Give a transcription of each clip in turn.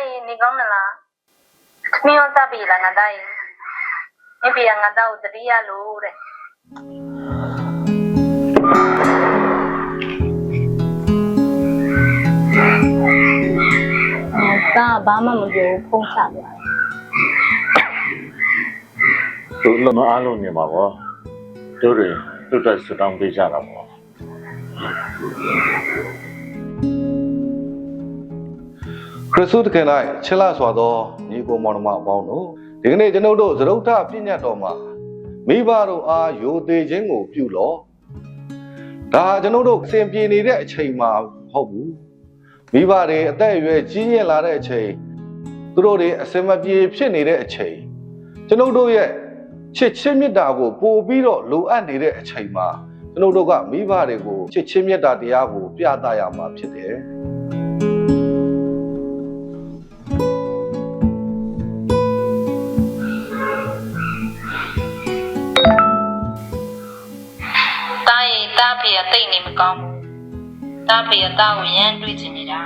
ရေနေကောင်းမလားမင်းရောစပြီလားငါသားရေမင်းပြငါသားကိုတတိယလို့တဲ့အဲတာကဘာမှမပြောဘူးဖုံးချသွားတယ်သူလုံးမအားလုံးနေမှာပေါ့တို့တွေသူ့အတွက်ဆူတောင်းပေးကြတာပေါ့ ရစ်စုသခင်၌ချစ်လစွာသောညီကိုမောင်နှမအပေါင်းတို့ဒီကနေ့ကျွန်ုပ်တို့သရုတ်ထပြည့်ညတ်တော်မှာမိဘတို့အားယိုသေးခြင်းကိုပြုလော့ဒါဟာကျွန်ုပ်တို့အစဉ်ပြေနေတဲ့အချိန်မှာမဟုတ်ဘူးမိဘတွေအသက်အရွယ်ကြီးရင့်လာတဲ့အချိန်သူတို့တွေအစင်မပြေဖြစ်နေတဲ့အချိန်ကျွန်ုပ်တို့ရဲ့ချစ်ချင်းမေတ္တာကိုပို့ပြီးတော့လိုအပ်နေတဲ့အချိန်မှာကျွန်ုပ်တို့ကမိဘတွေကိုချစ်ချင်းမေတ္တာတရားကိုပြသရမှာဖြစ်တယ် ဖေကတိတ်နေမကောင်းဘူးတားဖေကတားကိုရမ်းတွေးချင်နေတာ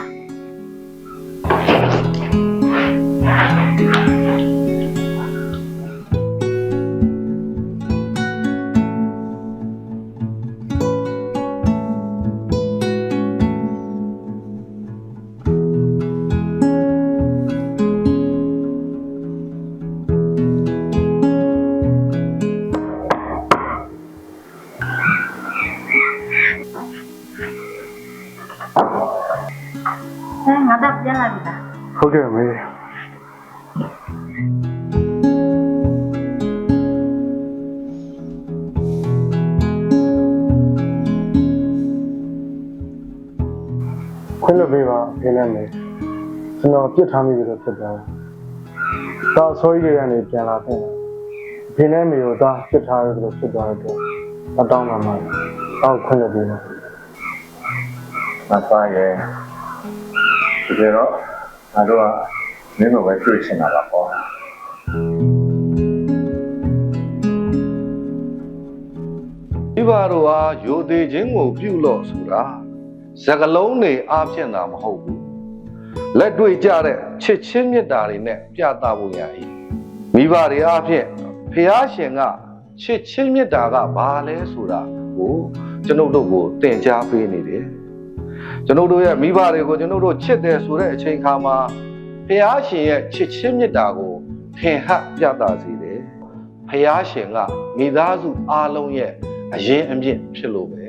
ဟဲ့ငါသားပြန်လာပြီလားဟုတ်ကဲ့မေခွင့်လွှတ်ပေးပါဖေနဲ့မေကျွန်တော်ပြစ်ထားမိပြီလို့ဖြစ်တယ်။ဒါအစိုးရကနေပြန်လာတဲ့ဖေနဲ့မေကိုဒါပြစ်ထားရတယ်လို့ဖြစ်သွားတဲ့အတွက်အတောင်းပါမှာအောက်ခွင့်လွှတ်ပေးပါမသားရဲ့ ဒီလိုတော့ငါတို့ကမင်းတို့ပဲတွေ့ချင်တာပါပေါ့မိဘတို့အားယိုသေးခြင်းကိုပြုလို့ဆိုတာစကလုံးတွေအားဖြင့်တာမဟုတ်ဘူးလက်တွေ့ကြတဲ့ချစ်ချင်းမေတ္တာတွေနဲ့ပြသဖို့ရ၏မိဘတွေအားဖြင့်ဖះရှင်ကချစ်ချင်းမေတ္တာကဘာလဲဆိုတာကိုကျွန်ုပ်တို့ကိုသင်ကြားပေးနေတယ် ကျွန်ုပ်တို့ရဲ့မိဘတွေကိုကျွန်ုပ်တို့ချစ်တယ်ဆိုတဲ့အချိန်ခါမှာဖះရှင်ရဲ့ချစ်ချင်းမေတ္တာကိုထင်ဟပ်ပြသစေတယ်ဖះရှင်ကမိသားစုအားလုံးရဲ့အရင်အမြင့်ဖြစ်လို့ပဲ